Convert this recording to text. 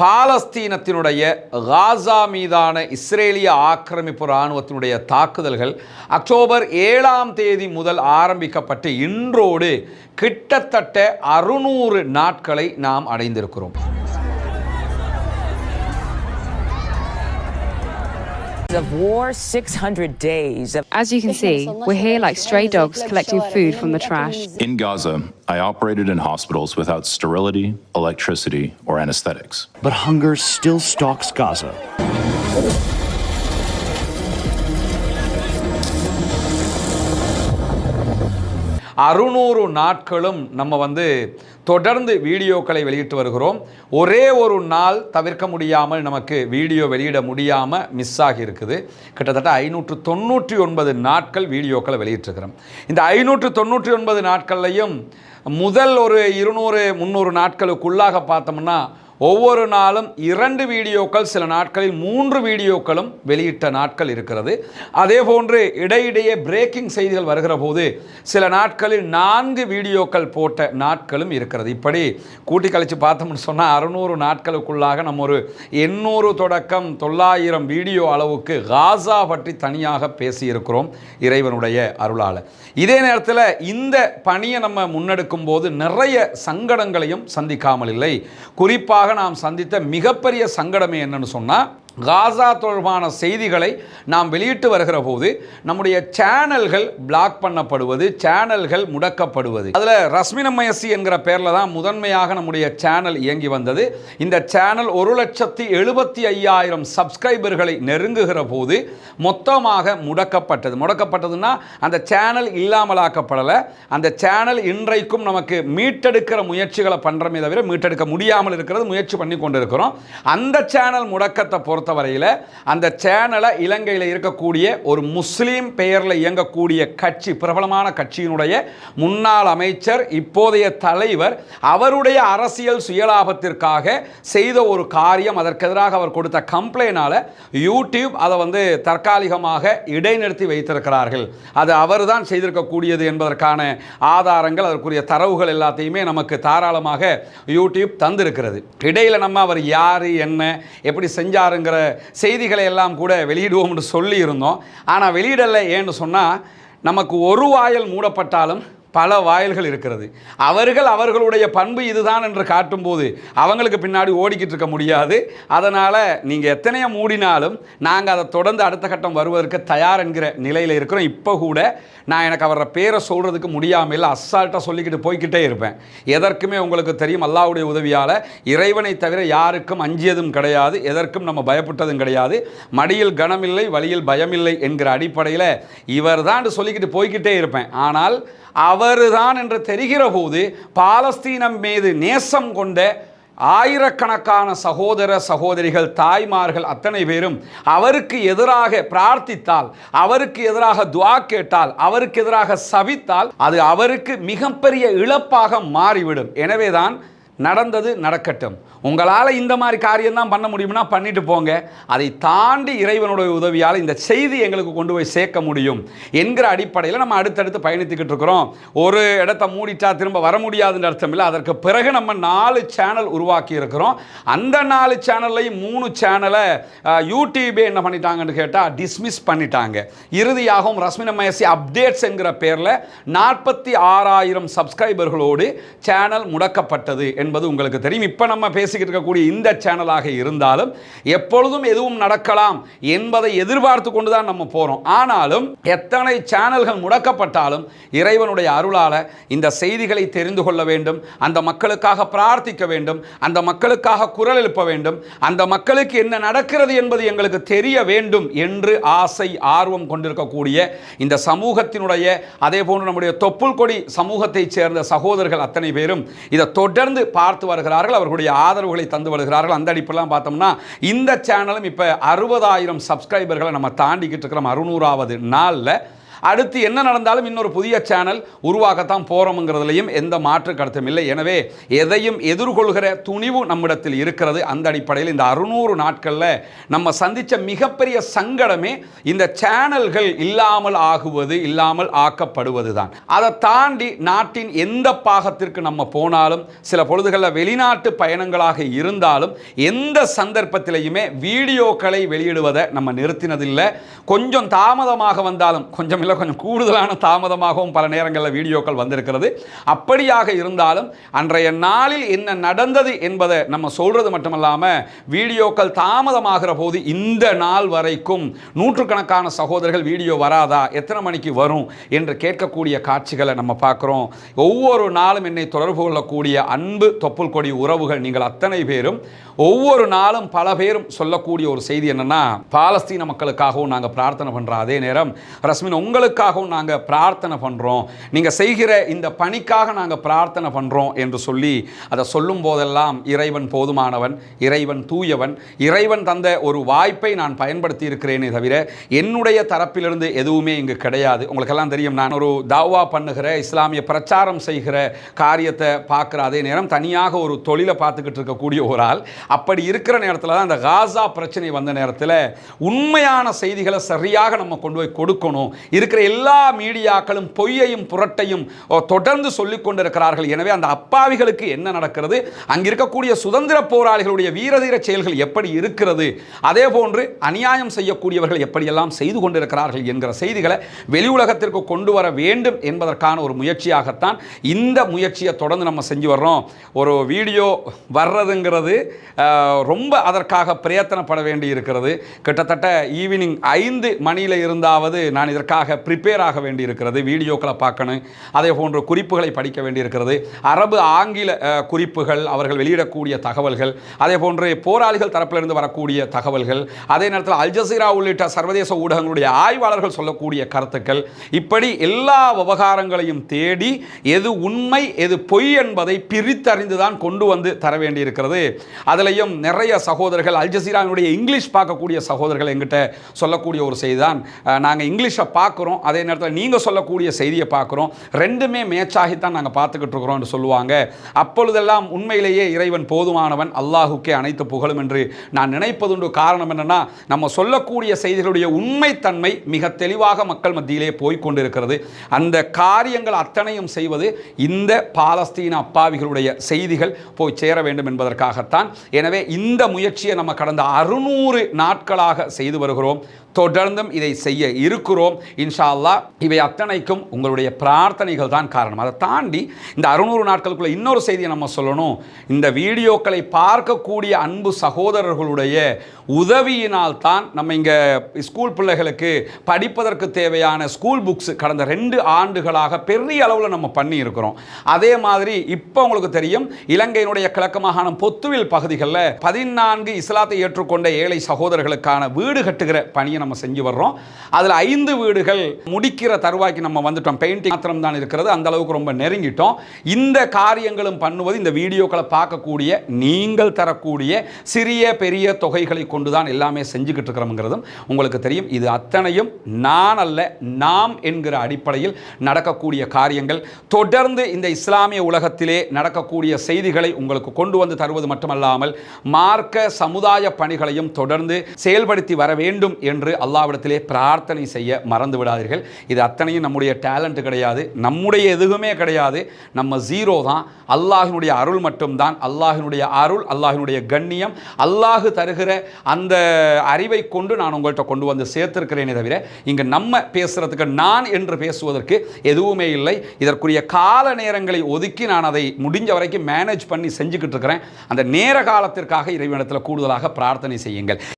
பாலஸ்தீனத்தினுடைய காசா மீதான இஸ்ரேலிய ஆக்கிரமிப்பு இராணுவத்தினுடைய தாக்குதல்கள் அக்டோபர் ஏழாம் தேதி முதல் ஆரம்பிக்கப்பட்டு இன்றோடு கிட்டத்தட்ட அறுநூறு நாட்களை நாம் அடைந்திருக்கிறோம். Of war, 600 days of As you can see, we're here like stray dogs collecting food from the trash. In Gaza, I operated in hospitals without sterility, electricity, or anesthetics. But hunger still stalks Gaza. அறுநூறு நாட்களும் நம்ம வந்து தொடர்ந்து வீடியோக்களை வெளியிட்டு வருகிறோம். ஒரே ஒரு நாள் தவிர்க்க முடியாமல் நமக்கு வீடியோ வெளியிட முடியாமல் மிஸ் ஆகி இருக்குது. கிட்டத்தட்ட ஐநூற்று தொண்ணூற்றி ஒன்பது நாட்கள் வீடியோக்களை வெளியிட்டிருக்கிறோம். இந்த ஐநூற்று தொண்ணூற்றி ஒன்பது நாட்கள்லையும் முதல் ஒரு இருநூறு முந்நூறு நாட்களுக்குள்ளாக பார்த்தோம்னா ஒவ்வொரு நாளும் இரண்டு வீடியோக்கள் சில நாட்களில் மூன்று வீடியோக்களும் வெளியிட்ட நாட்கள் இருக்கிறது. அதே போன்று இடையிடையே பிரேக்கிங் செய்திகள் வருகிற போது சில நாட்களில் நான்கு வீடியோக்கள் போட்ட நாட்களும் இருக்கிறது. இப்படி கூட்டி கழித்து பார்த்தோம்னு சொன்னால் அறுநூறு நாட்களுக்குள்ளாக நம்ம ஒரு எண்ணூறு தொடக்கம் தொள்ளாயிரம் வீடியோ அளவுக்கு காசா பற்றி தனியாக பேசியிருக்கிறோம் இறைவனுடைய அருளால். இதே நேரத்தில் இந்த பணியை நம்ம முன்னெடுக்கும் போது நிறைய சங்கடங்களையும் சந்திக்காமல் இல்லை. குறிப்பாக நாம் சந்தித்த மிகப்பெரிய சங்கடமே என்னன்னு சொன்னால் காசா தொடர்பான செய்திகளை நாம் வெளியிட்டு வருகிற போது நம்முடைய சேனல்கள் பிளாக் பண்ணப்படுவது சேனல்கள் முடக்கப்படுவது. அதில் ரஸ்மினமயசி என்கிற பேரில் தான் முதன்மையாக நம்முடைய சேனல் இயங்கி வந்தது. இந்த சேனல் ஒரு லட்சத்தி எழுபத்தி ஐயாயிரம் சப்ஸ்கிரைபர்களை நெருங்குகிற போது மொத்தமாக முடக்கப்பட்டது. முடக்கப்பட்டதுன்னா அந்த சேனல் இல்லாமலாக்கப்படலை. அந்த சேனல் இன்றைக்கும் நமக்கு மீட்டெடுக்கிற முயற்சிகளை பண்ணுறமே தவிர மீட்டெடுக்க முடியாமல் இருக்கிறது முயற்சி பண்ணி கொண்டிருக்கிறோம். அந்த சேனல் முடக்கத்தை பொறுத்த பொறுத்தவரையில் அந்த சேனலை இலங்கையில் இருக்கக்கூடிய ஒரு முஸ்லீம் பெயரில் இயங்கக்கூடிய கட்சி பிரபலமான கட்சியினுடைய முன்னாள் அமைச்சர் இப்போதைய தலைவர் அவருடைய அரசியல் சுயலாபத்திற்காக செய்த ஒரு காரியம் அதற்கு எதிராக அவர் கொடுத்த கம்ப்ளைனால் யூடியூப் அதை வந்து தற்காலிகமாக இடைநிறுத்தி வைத்திருக்கிறார்கள். அது அவர் தான் செய்திருக்கக்கூடியது என்பதற்கான ஆதாரங்கள் அதற்குரிய தரவுகள் எல்லாத்தையுமே நமக்கு தாராளமாக யூடியூப் தந்திருக்கிறது. இடையில் நம்ம அவர் யார் என்ன எப்படி செஞ்சாருங்கிற செய்திகளை எல்லாம் கூட வெளியிடுவோம்னு சொல்லியிருந்தோம். ஆனால் வெளியிடலை ஏன்னு சொன்னால் நமக்கு ஒரு வாயல் மூடப்பட்டாலும் பல வாயில்கள் இருக்கிறது. அவர்கள் அவர்களுடைய பண்பு இதுதான் என்று காட்டும்போது அவங்களுக்கு பின்னாடி ஓடிக்கிட்டு இருக்க முடியாது. அதனால் நீங்கள் எத்தனையோ மூடினாலும் நாங்கள் அதை தொடர்ந்து அடுத்த கட்டம் வருவதற்கு தயார் என்கிற நிலையில் இருக்கிறோம். இப்போ கூட நான் எனக்கு அவரை பேரை சொல்கிறதுக்கு முடியாமல் அசால்ட்டாக சொல்லிக்கிட்டு போய்கிட்டே இருப்பேன். எதற்குமே உங்களுக்கு தெரியும் அல்லாவுடைய உதவியால் இறைவனை தவிர யாருக்கும் அஞ்சியதும் கிடையாது எதற்கும் நம்ம பயப்பட்டதும் கிடையாது. மடியில் கனமில்லை வழியில் பயமில்லை என்கிற அடிப்படையில் இவர் தான் சொல்லிக்கிட்டு போய்கிட்டே இருப்பேன். ஆனால் அவருதான் என்று தெரிகிற போது பாலஸ்தீனம் மீது நேசம் கொண்ட ஆயிரக்கணக்கான சகோதர சகோதரிகள் தாய்மார்கள் அத்தனை பேரும் அவருக்கு எதிராக பிரார்த்தித்தால் அவருக்கு எதிராக துவா கேட்டால் அவருக்கு எதிராக சவித்தால் அது அவருக்கு மிகப்பெரிய இழப்பாக மாறிவிடும். எனவேதான் நடந்தது நடக்கட்டும். உங்களால் இந்த மாதிரி காரியம் தான் பண்ண முடியும்னா பண்ணிட்டு போங்க. அதை தாண்டி இறைவனுடைய உதவியால் இந்த செய்தி எங்களுக்கு கொண்டு போய் சேர்க்க முடியும் என்கிற அடிப்படையில் நம்ம அடுத்தடுத்து பயணித்துக்கிட்டு இருக்கிறோம். ஒரு இடத்த மூடிட்டா திரும்ப வர முடியாதுன்ற அர்த்தம் இல்லை. அதற்கு பிறகு நம்ம நாலு சேனல் உருவாக்கி இருக்கிறோம். அந்த நாலு சேனல்லையும் மூணு சேனலை யூடியூபே என்ன பண்ணிட்டாங்கன்னு கேட்டால் டிஸ்மிஸ் பண்ணிட்டாங்க. இறுதியாகவும் ரஸ்மின மயசி அப்டேட்ஸ் என்கிற பேரில் நாற்பத்தி ஆறாயிரம் சப்ஸ்கிரைபர்களோடு சேனல் முடக்கப்பட்டது என்பது உங்களுக்கு தெரியும். இப்போ நம்ம பேசிக்கிட்டு இருக்கக்கூடிய இந்த சேனலாக இருந்தாலும் எப்பொழுதும் எதுவும் நடக்கலாம் என்பதை எதிர்பார்த்து கொண்டு தான் நம்ம போகிறோம் ஆனாலும் எத்தனை சேனல்கள் முடக்கப்பட்டாலும் இறைவனுடைய அருளால் இந்த செய்திகளை தெரிந்து கொள்ள வேண்டும். அந்த மக்களுக்காக பிரார்த்திக்க வேண்டும். அந்த மக்களுக்காக குரல் எழுப்ப வேண்டும். அந்த மக்களுக்கு என்ன நடக்கிறது என்பது எங்களுக்கு தெரிய வேண்டும் என்று ஆசை ஆர்வம் கொண்டிருக்கக்கூடிய இந்த சமூகத்தினுடைய அதே போன்று நம்முடைய தொப்புள் கொடி சமூகத்தைச் சேர்ந்த சகோதரர்கள் அத்தனை பேரும் இதை தொடர்ந்து பார்த்து வருகிறார்கள் அவர்களுடைய ஆதரவுகளை தந்து வருகிறார்கள். அந்த அடிப்பெல்லாம் பார்த்தோம்னா இந்த சேனலும் இப்போ அறுபதாயிரம் சப்ஸ்கிரைபர்களை நம்ம தாண்டிக்கிட்டு இருக்கிறோம். அறுநூறாவது நாளில் அடுத்து என்ன நடந்தாலும் இன்னொரு புதிய சேனல் உருவாகத்தான் போகிறோம்ங்கிறதுலையும் எந்த மாற்று கருத்தும் இல்லை. எனவே எதையும் எதிர்கொள்கிற துணிவு நம்மிடத்தில் இருக்கிறது. அந்த அடிப்படையில் இந்த அறுநூறு நாட்களில் நம்ம சந்தித்த மிகப்பெரிய சங்கடமே இந்த சேனல்கள் இல்லாமல் ஆகுவது இல்லாமல் ஆக்கப்படுவது தான் அதை தாண்டி நாட்டின் எந்த பாகத்திற்கு நம்ம போனாலும் சில பொழுதுகளில் வெளிநாட்டு பயணங்களாக இருந்தாலும் எந்த சந்தர்ப்பத்திலையுமே வீடியோக்களை வெளியிடுவதை நம்ம நிறுத்தினதில்லை. கொஞ்சம் தாமதமாக வந்தாலும் கொஞ்சம் இல்லை கொஞ்சம் கூடுதலான தாமதமாகவும் பல நேரங்களில் வீடியோக்கள் வந்திருக்கிறது. அப்படியாக இருந்தாலும் அன்றைய நாளில் என்ன நடந்தது என்பதை நம்ம சொல்கிறது மட்டுமல்லாமல் வீடியோக்கள் தாமதமாகிற போது இந்த நாள் வரைக்கும் நூற்றுக்கணக்கான சகோதரர்கள் வீடியோ வராதா எத்தனை மணிக்கு வரும் என்று கேட்கக்கூடிய காட்சிகளை நம்ம பார்க்குறோம். ஒவ்வொரு நாளும் என்னை தொடர்பு கொள்ளக்கூடிய அன்பு தொப்புள் கொடி உறவுகள் நீங்கள் அத்தனை பேரும். ஒவ்வொரு நாளும் பல பேரும் சொல்லக்கூடிய ஒரு செய்தி என்னன்னா பாலஸ்தீன மக்களுக்காகவும் நாங்கள் பிரார்த்தனை பண்ணுறோம் அதே நேரம் ரஸ்மின் உங்களுக்காகவும் நாங்கள் பிரார்த்தனை பண்ணுறோம் நீங்கள் செய்கிற இந்த பணிக்காக நாங்கள் பிரார்த்தனை பண்ணுறோம் என்று சொல்லி அதை சொல்லும் போதெல்லாம் இறைவன் போதுமானவன் இறைவன் தூயவன் இறைவன் தந்த ஒரு வாய்ப்பை நான் பயன்படுத்தி இருக்கிறேனே தவிர என்னுடைய தரப்பிலிருந்து எதுவுமே இங்கு கிடையாது. உங்களுக்கெல்லாம் தெரியும் நான் ஒரு தாவா பண்ணுகிற இஸ்லாமிய பிரச்சாரம் செய்கிற காரியத்தை பார்க்குற அதே நேரம் தனியாக ஒரு தொழிலை பார்த்துக்கிட்டு இருக்கக்கூடிய ஒரு ஆள். அப்படி இருக்கிற நேரத்தில் தான் அந்த காசா பிரச்சனை வந்த நேரத்தில் உண்மையான செய்திகளை சரியாக நம்ம கொண்டு போய் கொடுக்கணும். இருக்கிற எல்லா மீடியாக்களும் பொய்யையும் புரட்டையும் தொடர்ந்து சொல்லிக் கொண்டிருக்கிறார்கள். எனவே அந்த அப்பாவிகளுக்கு என்ன நடக்கிறது? அங்கே இருக்கக்கூடிய சுதந்திர போராளிகளுடைய வீரதீர செயல்கள் எப்படி இருக்கிறது? அதே போன்று அநியாயம் செய்யக்கூடியவர்கள் எப்படியெல்லாம் செய்து கொண்டிருக்கிறார்கள் என்கிற செய்திகளை வெளி உலகத்திற்கு கொண்டு வர வேண்டும் என்பதற்கான ஒரு முயற்சியாகத்தான் இந்த முயற்சியை தொடர்ந்து நம்ம செஞ்சு வர்றோம். ஒரு வீடியோ வர்றதுங்கிறது ரொம்ப அதற்காக பிரயத்தனப்பட வேண்டி இருக்கிறது கிட்டத்தட்ட ஈவினிங் ஐந்து மணியில் இருந்தாவது நான் இதற்காக ப்ரிப்பேர் ஆக வேண்டியிருக்கிறது வீடியோக்களை பார்க்கணும் அதே போன்ற குறிப்புகளை படிக்க வேண்டியிருக்கிறது. அரபு ஆங்கில குறிப்புகள் அவர்கள் வெளியிடக்கூடிய தகவல்கள் அதே போன்று போராளிகள் தரப்பிலிருந்து வரக்கூடிய தகவல்கள் அதே நேரத்தில் அல்ஜசீரா உள்ளிட்ட சர்வதேச ஊடகங்களுடைய ஆய்வாளர்கள் சொல்லக்கூடிய கருத்துக்கள். இப்படி எல்லா விவகாரங்களையும் தேடி எது உண்மை எது பொய் என்பதை பிரித்தறிந்து தான் கொண்டு வந்து தர வேண்டியிருக்கிறது. அதுலேயும் நிறைய சகோதரர்கள் அல்ஜசீராவினுடைய இங்கிலீஷ் பார்க்கக்கூடிய சகோதரர்கள் எங்கிட்ட சொல்லக்கூடிய ஒரு செய்தி தான் நாங்கள் இங்கிலீஷை பார்க்குறோம் அதே நேரத்தில் நீங்கள் சொல்லக்கூடிய செய்தியை பார்க்குறோம். ரெண்டுமே மேட்சாகித்தான் நாங்கள் பார்த்துக்கிட்டு இருக்கிறோம் என்று சொல்லுவாங்க. அப்பொழுதெல்லாம் உண்மையிலேயே இறைவன் போதுமானவன் அல்லாஹுக்கே அனைத்து புகழும் என்று நான் நினைப்பதுண்டு காரணம் என்னென்னா நம்ம சொல்லக்கூடிய செய்திகளுடைய உண்மைத்தன்மை மிக தெளிவாக மக்கள் மத்தியிலே போய்கொண்டிருக்கிறது அந்த காரியங்கள் அத்தனையும் செய்வது இந்த பாலஸ்தீன அப்பாவிகளுடைய செய்திகள் போய் சேர வேண்டும் என்பதற்காகத்தான். எனவே இந்த முயற்சியை நம்ம கடந்த அறுநூறு நாட்களாக செய்து வருகிறோம். தொடர்ந்தும் இதை செய்ய இருக்கிறோம். இன்ஷா அல்லாஹ் இவை அத்தனைக்கும் உங்களுடைய பிரார்த்தனைகள் தான் காரணம். அதை தாண்டி இந்த அறுநூறு நாட்களுக்குள்ள இன்னொரு செய்தியை நம்ம சொல்லணும். இந்த வீடியோக்களை பார்க்கக்கூடிய அன்பு சகோதரர்களுடைய உதவியினால் தான் நம்ம இங்கே ஸ்கூல் பிள்ளைகளுக்கு படிப்பதற்கு தேவையான ஸ்கூல் புக்ஸ் கடந்த ரெண்டு ஆண்டுகளாக பெரிய அளவில் நம்ம பண்ணியிருக்கிறோம். அதே மாதிரி இப்போ உங்களுக்கு தெரியும் இலங்கையினுடைய கிழக்கு மாகாணம் பொத்துவில் பகுதிகளில் பதினான்கு இஸ்லாத்தை ஏற்றுக்கொண்ட ஏழை சகோதரர்களுக்கான வீடு கட்டுகிற பணியை நம்ம செஞ்சு வர்றோம். அதில் ஐந்து வீடுகள் முடிக்கிற தருவாய்க்கு நம்ம வந்துட்டோம். பெயிண்டிங் மாத்திரம் தான் இருக்கிறது. அந்த அளவுக்கு ரொம்ப நெருங்கிட்டோம். இந்த காரியங்களும் பண்ணுவது இந்த வீடியோக்களை பார்க்கக்கூடிய நீங்கள் தரக்கூடிய சிறிய பெரிய தொகைகளை கொண்டு தான் எல்லாமே செஞ்சுக்கிட்டு இருக்கிறோம்ங்கிறதும் உங்களுக்கு தெரியும். இது அத்தனையும் நான் அல்ல நாம் என்கிற அடிப்படையில் நடக்கக்கூடிய காரியங்கள். தொடர்ந்து இந்த இஸ்லாமிய உலகத்திலே நடக்கக்கூடிய செய்திகளை உங்களுக்கு கொண்டு வந்து தருவது மட்டுமல்லாமல் மார்க்க சமுதாய பணிகளையும் தொடர்ந்து செயல்படுத்தி வர வேண்டும் என்று அல்லாவிடத்திலே பிரார்த்தனை செய்ய மறந்து விடாதீர்கள் இது அத்தனையும் நம்முடைய டேலண்ட் கிடையாது. நம்முடைய எதுவுமே கிடையாது. நம்ம ஜீரோ தான். அல்லாஹினுடைய அருள் மட்டும்தான். அல்லாஹினுடைய அருள் அல்லாஹினுடைய கண்ணியம். அல்லாஹு தருகிற அந்த அறிவை கொண்டு நான் உங்கள்கிட்ட கொண்டு வந்து சேர்த்திருக்கிறேனே தவிர இங்கே நம்ம பேசுறதுக்கு நான் என்று பேசுவதற்கு எதுவுமே இல்லை. இதற்குரிய கால நேரங்களை ஒதுக்கி நான் அதை முடிஞ்ச வரைக்கும் மேனேஜ் பண்ணி செஞ்சுக்கிட்டு இருக்கிறேன். அந்த நேர காலத்திற்காக இறைவனிடத்தில் கூடுதலாக பிரார்த்தனை செய்யுங்கள்.